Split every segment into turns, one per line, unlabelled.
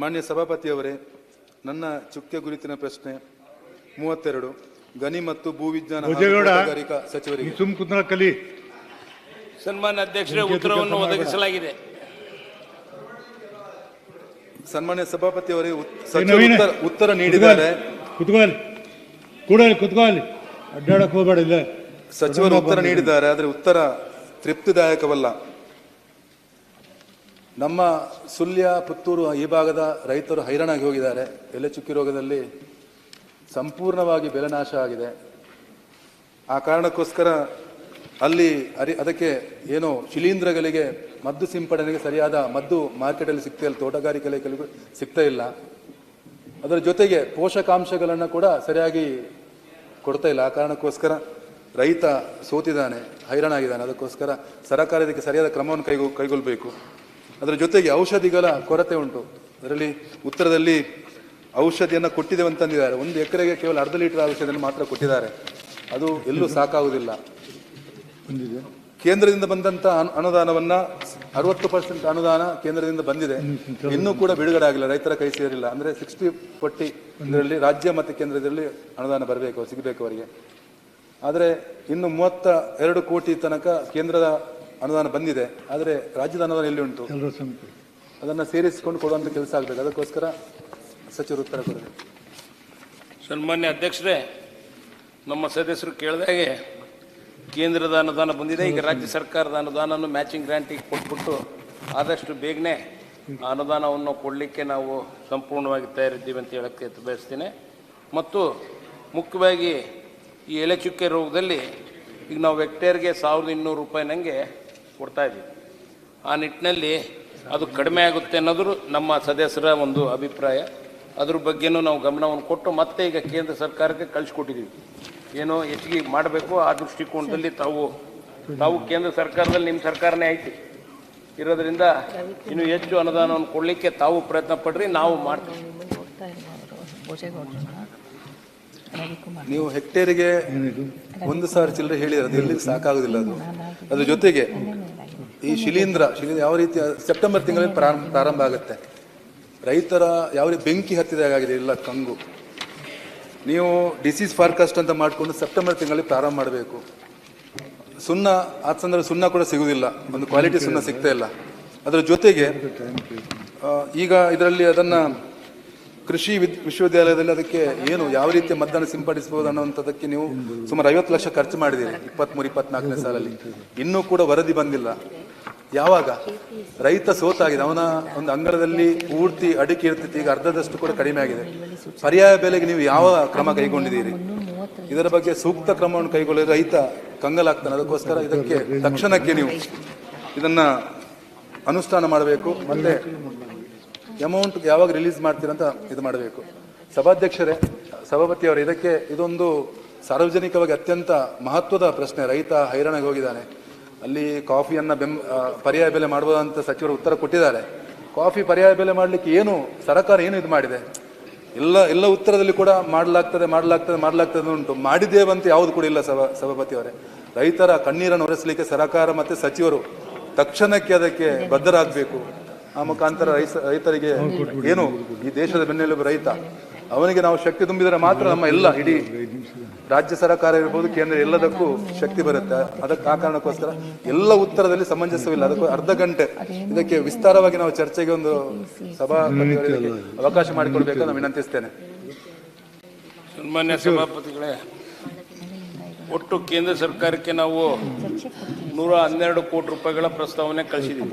ಮಾನ್ಯ ಸಭಾಪತಿಯವರೇ ನನ್ನ ಚುಕ್ಕೆ ಗುರುತಿನ ಪ್ರಶ್ನೆ ಮೂವತ್ತೆರಡು. ಗಣಿ ಮತ್ತು ಭೂವಿಜ್ಞಾನ ಸಚಿವರಿಗೆ.
ಸುಮ್ ಕುಂದ್ರ ಕಲಿ.
ಸನ್ಮಾನ್ಯ ಅಧ್ಯಕ್ಷರೇ ಉತ್ತರವನ್ನು ಒದಗಿಸಲಾಗಿದೆ.
ಸನ್ಮಾನ್ಯ ಸಭಾಪತಿಯವರೇ. ಉತ್ತರ- ಉತ್ತರ ನೀಡಿದ್ದಾರೆ.
ಕುತ್ಕೋಲಿ ಕೂಡಲಿ ಕುತ್ಕೋಲಿ ಅಡ್ಡಾಡಕ್ ಹೋಗ್ಬೇಡ ಇಲ್ಲ.
ಸಚಿವರು ಉತ್ತರ ನೀಡಿದ್ದಾರೆ ಆದರೆ ಉತ್ತರ ತೃಪ್ತಿದಾಯಕವಲ್ಲ. ನಮ್ಮ ಸುಳ್ಯ ಪುತ್ತೂರು ಈ ಭಾಗದ ರೈತರು ಹೈರಾಣಾಗಿ ಹೋಗಿದ್ದಾರೆ. ಎಲೆ ಚುಕ್ಕಿ ರೋಗದಲ್ಲಿ ಸಂಪೂರ್ಣವಾಗಿ ಬೆಲೆ ನಾಶ ಆಗಿದೆ. ಆ ಕಾರಣಕ್ಕೋಸ್ಕರ ಅಲ್ಲಿ ಅರಿ, ಅದಕ್ಕೆ ಏನೋ ಶಿಲೀಂಧ್ರಗಳಿಗೆ ಮದ್ದು ಸಿಂಪಡಣೆಗೆ ಸರಿಯಾದ ಮದ್ದು ಮಾರ್ಕೆಟಲ್ಲಿ ಸಿಗ್ತಾ ಇಲ್ಲ, ತೋಟಗಾರಿಕೆ ಸಿಗ್ತಾ ಇಲ್ಲ. ಅದರ ಜೊತೆಗೆ ಪೋಷಕಾಂಶಗಳನ್ನು ಕೂಡ ಸರಿಯಾಗಿ ಕೊಡ್ತಾ ಇಲ್ಲ. ಆ ಕಾರಣಕ್ಕೋಸ್ಕರ ರೈತ ಸೋತಿದ್ದಾನೆ, ಹೈರಾಣಾಗಿದ್ದಾನೆ. ಅದಕ್ಕೋಸ್ಕರ ಸರ್ಕಾರ ಇದಕ್ಕೆ ಸರಿಯಾದ ಕ್ರಮವನ್ನು ಕೈಗೊ ಕೈಗೊಳ್ಳಬೇಕು ಅದರ ಜೊತೆಗೆ ಔಷಧಿಗಳ ಕೊರತೆ ಉಂಟು. ಅದರಲ್ಲಿ ಉತ್ತರದಲ್ಲಿ ಔಷಧಿಯನ್ನು ಕೊಟ್ಟಿದ್ದೇವೆ ಅಂತಂದಿದ್ದಾರೆ. ಒಂದು ಎಕರೆಗೆ ಕೇವಲ ಅರ್ಧ ಲೀಟರ್ ಔಷಧಿಯನ್ನು ಮಾತ್ರ ಕೊಟ್ಟಿದ್ದಾರೆ. ಅದು ಎಲ್ಲೂ ಸಾಕಾಗುವುದಿಲ್ಲ. ಕೇಂದ್ರದಿಂದ ಬಂದಂತ ಅನು- ಅನುದಾನವನ್ನ ಅರವತ್ತು ಪರ್ಸೆಂಟ್ ಅನುದಾನ ಕೇಂದ್ರದಿಂದ ಬಂದಿದೆ. ಇನ್ನೂ ಕೂಡ ಬಿಡುಗಡೆ ಆಗಿಲ್ಲ. ರೈತರ ಕೈ ಸೇರಿಲ್ಲ. ಅಂದ್ರೆ ಸಿಕ್ಸ್ಟಿ ಫೋರ್ಟಿ ಇದರಲ್ಲಿ ರಾಜ್ಯ ಮತ್ತು ಕೇಂದ್ರದಲ್ಲಿ ಅನುದಾನ ಬರಬೇಕು ಸಿಗಬೇಕು ಅವರಿಗೆ. ಆದರೆ ಇನ್ನು ಮೂವತ್ತ ಎರಡು ಕೋಟಿ ತನಕ ಕೇಂದ್ರದ ಅನುದಾನ ಬಂದಿದೆ ಆದರೆ ರಾಜ್ಯದ ಅನುದಾನ ಎಲ್ಲಿ ಉಂಟು? ಅದನ್ನು ಸೇರಿಸಿಕೊಂಡು ಕೊಡುವಂಥ ಕೆಲಸ ಆಗಬೇಕು. ಅದಕ್ಕೋಸ್ಕರ ಸಚಿವರು ಉತ್ತರ ಕೊಡಬೇಕು.
ಸನ್ಮಾನ್ಯ ಅಧ್ಯಕ್ಷರೇ ನಮ್ಮ ಸದಸ್ಯರು ಕೇಳಿದಾಗೆ ಕೇಂದ್ರದ ಅನುದಾನ ಬಂದಿದೆ. ಈಗ ರಾಜ್ಯ ಸರ್ಕಾರದ ಅನುದಾನವನ್ನು ಮ್ಯಾಚಿಂಗ್ ಗ್ರ್ಯಾಂಟಿಗೆ ಕೊಟ್ಬಿಟ್ಟು ಆದಷ್ಟು ಬೇಗನೆ ಆ ಅನುದಾನವನ್ನು ಕೊಡಲಿಕ್ಕೆ ನಾವು ಸಂಪೂರ್ಣವಾಗಿ ತಯಾರಿದ್ದೀವಿ ಅಂತ ಹೇಳಕ್ಕೆ ಬಯಸ್ತೀನಿ. ಮತ್ತು ಮುಖ್ಯವಾಗಿ ಈ ಎಲೆ ಚುಕ್ಕೆ ರೋಗದಲ್ಲಿ ಈಗ ನಾವು ವೆಕ್ಟೇರ್ಗೆ ಸಾವಿರದ ಇನ್ನೂರು ರೂಪಾಯಿನಂಗೆ ಕೊಡ್ತಾ ಇದ್ದೀವಿ. ಆ ನಿಟ್ಟಿನಲ್ಲಿ ಅದು ಕಡಿಮೆ ಆಗುತ್ತೆ ಅನ್ನೋದು ನಮ್ಮ ಸದಸ್ಯರ ಒಂದು ಅಭಿಪ್ರಾಯ. ಅದ್ರ ಬಗ್ಗೆನೂ ನಾವು ಗಮನವನ್ನು ಕೊಟ್ಟು ಮತ್ತೆ ಈಗ ಕೇಂದ್ರ ಸರ್ಕಾರಕ್ಕೆ ಕಳಿಸ್ಕೊಟ್ಟಿದ್ದೀವಿ. ಏನೋ ಹೆಚ್ಚಿಗೆ ಮಾಡಬೇಕು, ಆ ದೃಷ್ಟಿಕೋನದಲ್ಲಿ ತಾವು ತಾವು ಕೇಂದ್ರ ಸರ್ಕಾರದಲ್ಲಿ ನಿಮ್ಮ ಸರ್ಕಾರನೇ ಐತಿ. ಇರೋದ್ರಿಂದ ಇನ್ನು ಹೆಚ್ಚು ಅನುದಾನವನ್ನು ಕೊಡಲಿಕ್ಕೆ ತಾವು ಪ್ರಯತ್ನ ಪಡ್ರಿ, ನಾವು ಮಾಡ್ತೀವಿ.
ನೀವು ಹೆಕ್ಟೇರಿಗೆ ಒಂದು ಸಾವಿರ ಚಿಲ್ಲರೆ ಹೇಳಿದ್ರೆ ಅದು ಎಲ್ಲಿಗೆ ಸಾಕಾಗುದಿಲ್ಲ ಅದು. ಅದ್ರ ಜೊತೆಗೆ ಈ ಶಿಲೀಂಧ್ರ ಶಿಲೀಂಧ್ರ ಯಾವ ರೀತಿ, ಸೆಪ್ಟೆಂಬರ್ ತಿಂಗಳಲ್ಲಿ ಪ್ರಾರಂಭ ಪ್ರಾರಂಭ ಆಗುತ್ತೆ. ರೈತರ ಯಾವ ರೀತಿ ಬೆಂಕಿ ಹತ್ತಿದಾಗಿದೆ ಇಲ್ಲ ಕಂಗು. ನೀವು ಡಿಸೀಸ್ ಫಾರ್ಕಾಸ್ಟ್ ಅಂತ ಮಾಡಿಕೊಂಡು ಸೆಪ್ಟೆಂಬರ್ ತಿಂಗಳಲ್ಲಿ ಪ್ರಾರಂಭ ಮಾಡಬೇಕು. ಸುಣ್ಣ, ಆ ಸಂದರ್ಭ ಸುಣ್ಣ ಕೂಡ ಸಿಗುವುದಿಲ್ಲ ಒಂದು ಕ್ವಾಲಿಟಿ ಸುಣ್ಣ ಸಿಗ್ತಾ ಇಲ್ಲ. ಅದರ ಜೊತೆಗೆ ಈಗ ಇದರಲ್ಲಿ ಅದನ್ನ ಕೃಷಿ ವಿದ್, ವಿಶ್ವವಿದ್ಯಾಲಯದಲ್ಲಿ ಅದಕ್ಕೆ ಏನು ಯಾವ ರೀತಿಯ ಮದ್ದನ್ನು ಸಿಂಪಡಿಸಬಹುದು ಅನ್ನುವಂಥದ್ದಕ್ಕೆ ನೀವು ಸುಮಾರು ಐವತ್ತು ಲಕ್ಷ ಖರ್ಚು ಮಾಡಿದ್ದೀರಿ, ಇಪ್ಪತ್ಮೂರು, ಇಪ್ಪತ್ನಾಲ್ಕನೇ ಸಾಲಲ್ಲಿ. ಇನ್ನೂ ಕೂಡ ವರದಿ ಬಂದಿಲ್ಲ. ಯಾವಾಗ? ರೈತ ಸೋತಾಗಿದೆ. ಅವನ ಒಂದು ಅಂಗಳದಲ್ಲಿ ಪೂರ್ತಿ ಅಡಿಕೆ ಇರ್ತಿತ್ತು. ಈಗ ಅರ್ಧದಷ್ಟು ಕೂಡ ಕಡಿಮೆ ಆಗಿದೆ. ಪರ್ಯಾಯ ಬೆಲೆಗೆ ನೀವು ಯಾವ ಕ್ರಮ ಕೈಗೊಂಡಿದ್ದೀರಿ? ಇದರ ಬಗ್ಗೆ ಸೂಕ್ತ ಕ್ರಮವನ್ನು ಕೈಗೊಳ್ಳಲು ರೈತ ಕಂಗಲಾಗ್ತಾನೆ ಅದಕ್ಕೋಸ್ಕರ ಇದಕ್ಕೆ ತಕ್ಷಣಕ್ಕೆ ನೀವು ಇದನ್ನ ಅನುಷ್ಠಾನ ಮಾಡಬೇಕು. ಮತ್ತೆ ಅಮೌಂಟ್ ಯಾವಾಗ ರಿಲೀಸ್ ಮಾಡ್ತೀರಂತ ಇದು ಮಾಡಬೇಕು. ಸಭಾಧ್ಯಕ್ಷರೇ, ಸಭಾಪತಿ ಅವರು, ಇದಕ್ಕೆ ಇದೊಂದು ಸಾರ್ವಜನಿಕವಾಗಿ ಅತ್ಯಂತ ಮಹತ್ವದ ಪ್ರಶ್ನೆ. ರೈತ ಹೈರಾಣಿಗೆ ಹೋಗಿದ್ದಾನೆ. ಅಲ್ಲಿ ಕಾಫಿಯನ್ನು ಬೆಂ ಪರ್ಯಾಯ ಬೆಲೆ ಮಾಡ್ಬೋದಂತ ಸಚಿವರು ಉತ್ತರ ಕೊಟ್ಟಿದ್ದಾರೆ. ಕಾಫಿ ಪರ್ಯಾಯ ಬೆಲೆ ಮಾಡಲಿಕ್ಕೆ ಏನು, ಸರ್ಕಾರ ಏನು ಇದು ಮಾಡಿದೆ? ಎಲ್ಲ ಎಲ್ಲ ಉತ್ತರದಲ್ಲಿ ಕೂಡ ಮಾಡಲಾಗ್ತದೆ ಮಾಡಲಾಗ್ತದೆ ಮಾಡಲಾಗ್ತದೆ ಉಂಟು. ಮಾಡಿದ್ದೇವಂತ ಯಾವುದು ಕೂಡ ಇಲ್ಲ ಸಭಾ, ಸಭಾಪತಿ ಅವರೇ. ರೈತರ ಕಣ್ಣೀರನ್ನು ಒರೆಸಲಿಕ್ಕೆ ಸರ್ಕಾರ ಮತ್ತು ಸಚಿವರು ತಕ್ಷಣಕ್ಕೆ ಅದಕ್ಕೆ ಬದ್ಧರಾಗಬೇಕು. ಆ ಮುಖಾಂತರ ರೈತ ರೈತರಿಗೆ ಏನು ಈ ದೇಶದ ಬೆನ್ನೆಲುಬು ರೈತ, ಅವನಿಗೆ ನಾವು ಶಕ್ತಿ ತುಂಬಿದರೆ ಮಾತ್ರ ನಮ್ಮ ಎಲ್ಲ ಇಡೀ ರಾಜ್ಯ ಸರ್ಕಾರ ಇರ್ಬೋದು, ಕೇಂದ್ರ ಎಲ್ಲದಕ್ಕೂ ಶಕ್ತಿ ಬರುತ್ತೆ. ಅದಕ್ಕೆ ಆ ಕಾರಣಕ್ಕೋಸ್ಕರ ಎಲ್ಲ ಉತ್ತರದಲ್ಲಿ ಸಮಂಜಸವಿಲ್ಲ. ಅದಕ್ಕೂ ಅರ್ಧ ಗಂಟೆ ಇದಕ್ಕೆ ವಿಸ್ತಾರವಾಗಿ ನಾವು ಚರ್ಚೆಗೆ ಒಂದು ಸಭಾ ಅವಕಾಶ ಮಾಡಿಕೊಡ್ಬೇಕು ನಾನು ವಿನಂತಿಸ್ತೇನೆ.
ಸನ್ಮಾನ್ಯ ಸಭಾಪತಿಗಳೇ, ಒಟ್ಟು ಕೇಂದ್ರ ಸರ್ಕಾರಕ್ಕೆ ನಾವು ನೂರ ಹನ್ನೆರಡು ಕೋಟಿ ರೂಪಾಯಿಗಳ ಪ್ರಸ್ತಾವನೆ ಕಳಿಸಿದ್ದೀವಿ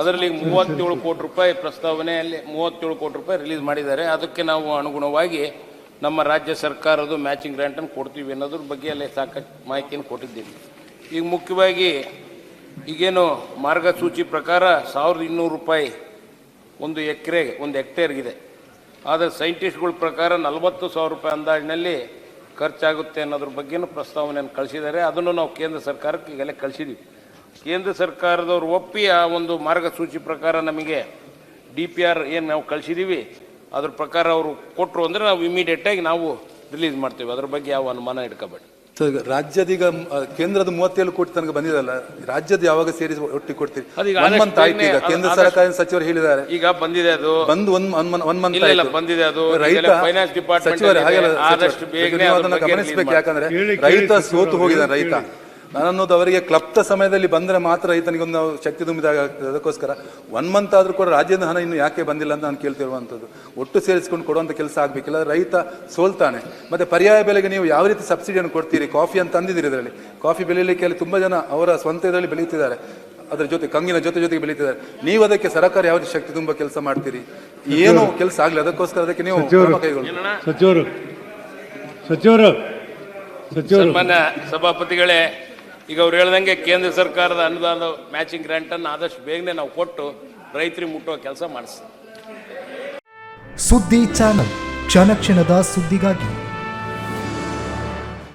ಅದರಲ್ಲಿ ಮೂವತ್ತೇಳು ಕೋಟಿ ರೂಪಾಯಿ ಪ್ರಸ್ತಾವನೆಯಲ್ಲಿ ಮೂವತ್ತೇಳು ಕೋಟಿ ರೂಪಾಯಿ ರಿಲೀಸ್ ಮಾಡಿದ್ದಾರೆ. ಅದಕ್ಕೆ ನಾವು ಅನುಗುಣವಾಗಿ ನಮ್ಮ ರಾಜ್ಯ ಸರ್ಕಾರದ ಮ್ಯಾಚಿಂಗ್ ಗ್ರ್ಯಾಂಟನ್ನು ಕೊಡ್ತೀವಿ ಅನ್ನೋದ್ರ ಬಗ್ಗೆ ಅಲ್ಲಿ ಸಾಕಷ್ಟು ಮಾಹಿತಿಯನ್ನು ಕೊಟ್ಟಿದ್ದೀವಿ. ಈಗ ಮುಖ್ಯವಾಗಿ ಈಗೇನು ಮಾರ್ಗಸೂಚಿ ಪ್ರಕಾರ ಸಾವಿರದ ಇನ್ನೂರು ರೂಪಾಯಿ ಒಂದು ಎಕರೆಗೆ ಒಂದು ಹೆಕ್ಟೇರ್ಗಿದೆ ಆದರೆ ಸೈಂಟಿಸ್ಟ್ಗಳ ಪ್ರಕಾರ ನಲವತ್ತು ಸಾವಿರ ರೂಪಾಯಿ ಅಂದಾಜಿನಲ್ಲಿ ಖರ್ಚಾಗುತ್ತೆ ಅನ್ನೋದ್ರ ಬಗ್ಗೆನೂ ಪ್ರಸ್ತಾವನೆಯನ್ನು ಕಳಿಸಿದ್ದಾರೆ. ಅದನ್ನು ನಾವು ಕೇಂದ್ರ ಸರ್ಕಾರಕ್ಕೆ ಈಗಲೇ ಕಳಿಸಿದ್ದೀವಿ ಕೇಂದ್ರ ಸರ್ಕಾರದವರು ಒಪ್ಪಿ ಆ ಒಂದು ಮಾರ್ಗಸೂಚಿ ಪ್ರಕಾರ ನಮಗೆ ಡಿ ಪಿ ಆರ್ ಏನು ನಾವು ಕಳಿಸಿದ್ದೀವಿ ಅದ್ರ ಪ್ರಕಾರ ಅವರು ಕೊಟ್ಟರು ಅಂದರೆ ನಾವು ಇಮಿಡಿಯೇಟಾಗಿ ನಾವು ರಿಲೀಸ್ ಮಾಡ್ತೀವಿ. ಅದ್ರ ಬಗ್ಗೆ ಯಾವ ಅನುಮಾನ ಇಟ್ಕೋಬೇಡಿ.
ಸೊ ಈಗ ರಾಜ್ಯದ ಈಗ ಕೇಂದ್ರದ ಮೂವತ್ತೇಳು ಕೋಟಿ ತನಕ ಬಂದಿದಲ್ಲ ರಾಜ್ಯದ ಯಾವಾಗ ಸೇರಿಸಿ ಒಟ್ಟಿಗೆ ಕೊಡ್ತೀರಿ? ಒನ್ ಮಂತ್ ಆಯ್ತು ಈಗ ಕೇಂದ್ರ
ಸರ್ಕಾರ
ಸರ್ಕಾರದ ಸಚಿವರು ಹೇಳಿದ್ದಾರೆ.
ಈಗ ಬಂದಿದೆ ಅದು.
ಬಂದು ಒನ್ ಒನ್ ಮಂತ್
ಇಲ್ಲ, ಇಲ್ಲ, ಬಂದಿದೆ ಅದು.
ರೈತ
ಫೈನಾನ್ಸ್ ಡಿಪಾರ್ಟ್ಮೆಂಟ್
ಸಚಿವರು ಹಾಗೆಲ್ಲ
ಆದಷ್ಟು
ಸಚಿವರು,
ಬೇಗನೆ
ನೀವು ಅದನ್ನ ಗಮನಿಸಬೇಕು ಯಾಕಂದ್ರೆ ರೈತ ಸೋತು ಹೋಗಿದ್ದಾನೆ ರೈತ. ನಾನನ್ನೋದು ಅವರಿಗೆ ಕ್ಲಪ್ತ ಸಮಯದಲ್ಲಿ ಬಂದ್ರೆ ಮಾತ್ರ ಈತನಿಗೊಂದು ಒಂದು ಶಕ್ತಿ ತುಂಬಿದಾಗ ಅದಕ್ಕೋಸ್ಕರ ಒನ್ ಮಂತ್ ಆದ್ರೂ ಕೂಡ ರಾಜ್ಯದ ಹಣ ಇನ್ನು ಯಾಕೆ ಬಂದಿಲ್ಲ ಅಂತ ನಾನು ಕೇಳ್ತಿರುವಂಥದ್ದು. ಒಟ್ಟು ಸೇರಿಸ್ಕೊಂಡು ಕೊಡುವಂಥ ಕೆಲಸ ಆಗಬೇಕಿಲ್ಲ. ರೈತ ಸೋಲ್ತಾನೆ. ಮತ್ತೆ ಪರ್ಯಾಯ ಬೆಲೆಗೆ ನೀವು ಯಾವ ರೀತಿ ಸಬ್ಸಿಡಿಯನ್ನು ಕೊಡ್ತೀರಿ? ಕಾಫಿ ಅಂತ ತಂದಿದ್ದೀರಿ ಇದರಲ್ಲಿ. ಕಾಫಿ ಬೆಳೀಲಿಕ್ಕೆ ಅಲ್ಲಿ ತುಂಬಾ ಜನ ಅವರ ಸ್ವಂತ ಇದರಲ್ಲಿ ಬೆಳೀತಿದ್ದಾರೆ. ಅದರ ಜೊತೆ ಕಂಗಿನ ಜೊತೆ ಜೊತೆಗೆ ಬೆಳೀತಿದ್ದಾರೆ. ನೀವು ಅದಕ್ಕೆ ಸರ್ಕಾರ ಯಾವ ರೀತಿ ಶಕ್ತಿ ತುಂಬ ಕೆಲಸ ಮಾಡ್ತೀರಿ? ಏನು ಕೆಲಸ ಆಗಲಿ ಅದಕ್ಕೋಸ್ಕರ ಅದಕ್ಕೆ ನೀವು?
ಸಚಿವರು. ಸಚಿವರು. ಸಚಿವರು.
ಸಭಾಪತಿಗಳೇ ಈಗ ಅವ್ರು ಹೇಳ್ದಂಗೆ ಕೇಂದ್ರ ಸರ್ಕಾರದ ಅನುದಾನ ಮ್ಯಾಚಿಂಗ್ ಗ್ರ್ಯಾಂಟನ್ನು ಆದಷ್ಟು ಬೇಗನೆ ನಾವು ಕೊಟ್ಟು ರೈತರಿಗೆ ಮುಟ್ಟುವ ಕೆಲಸ ಮಾಡಿಸ್ತೀವಿ
ಸುದ್ದಿ ಚಾನಲ್, ಕ್ಷಣ ಕ್ಷಣದ ಸುದ್ದಿಗಾಗಿ.